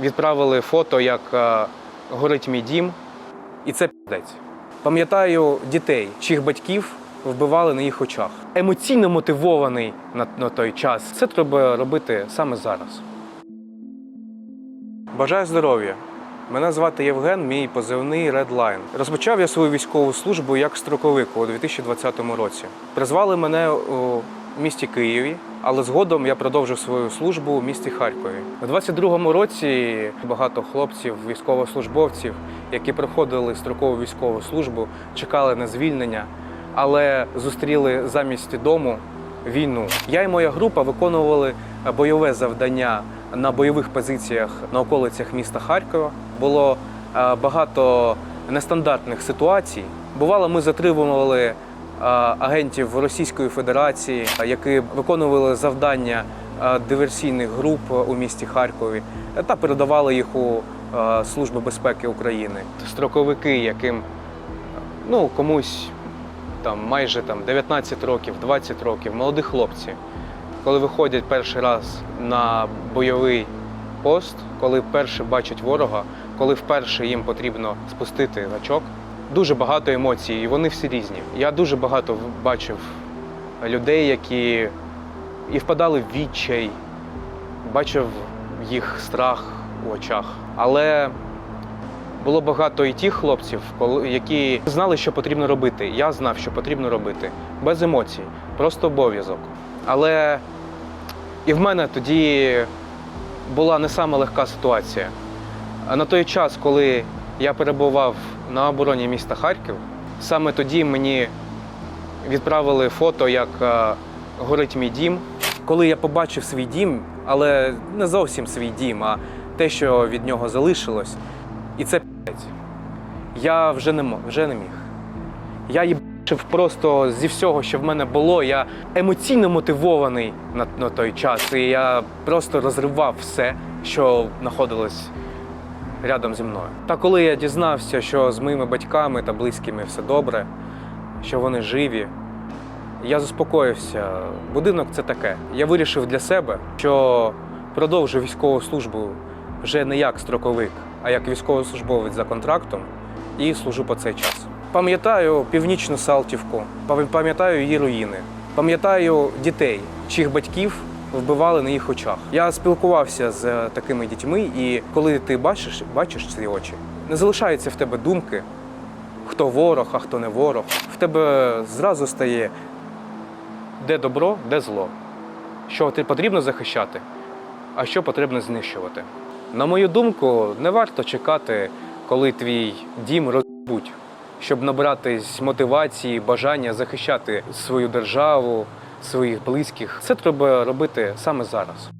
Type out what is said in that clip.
відправили фото, як е, горить мій дім, і це піздець. Пам'ятаю дітей, чиїх батьків вбивали на їх очах. Емоційно мотивований на, на той час. Це треба робити саме зараз. Бажаю здоров'я. Мене звати Євген, мій позивний Redline. Розпочав я свою військову службу як строковик у 2020 році. Призвали мене місті Києві, але згодом я продовжив свою службу у місті Харкові. У 22-му році багато хлопців, військовослужбовців, які проходили строкову військову службу, чекали на звільнення, але зустріли замість дому війну. Я і моя група виконували бойове завдання на бойових позиціях на околицях міста Харкова. Було е, багато нестандартних ситуацій. Бувало, ми затримували е, агентів Російської Федерації, е, які виконували завдання е, диверсійних груп у місті Харкові е, та передавали їх у е, Службу безпеки України. Строковики, яким ну комусь там майже там 19 років, 20 років, молоді хлопці, коли виходять перший раз на бойовий пост, коли вперше бачать ворога, коли вперше їм потрібно спустити гачок, дуже багато емоцій, і вони всі різні. Я дуже багато бачив людей, які і впадали в відчай, бачив їх страх у очах. Але було багато і тих хлопців, які знали, що потрібно робити. Я знав, що потрібно робити. Без емоцій, просто обов'язок. Але і в мене тоді була не сама легка ситуація. А на той час, коли я перебував на обороні міста Харків, саме тоді мені відправили фото, як е, горить мій дім. Коли я побачив свій дім, але не зовсім свій дім, а те, що від нього залишилось, і це п'ять. Я вже не вже не міг. Я їбачив просто зі всього, що в мене було. Я емоційно мотивований на, на той час. І я просто розривав все, що знаходилось рядом зі мною. Та коли я дізнався, що з моїми батьками та близькими все добре, що вони живі, я заспокоївся. Будинок це таке. Я вирішив для себе, що продовжу військову службу вже не як строковик, а як військовослужбовець за контрактом і служу по цей час. Пам'ятаю північну Салтівку, пам'ятаю її руїни, пам'ятаю дітей, чиїх батьків вбивали на їх очах. Я спілкувався з е, такими дітьми, і коли ти бачиш, бачиш ці очі, не залишаються в тебе думки, хто ворог, а хто не ворог. В тебе зразу стає де добро, де зло. Що ти потрібно захищати, а що потрібно знищувати. На мою думку, не варто чекати, коли твій дім розбуть, щоб набратись мотивації, бажання захищати свою державу, своїх близьких. Це треба робити саме зараз.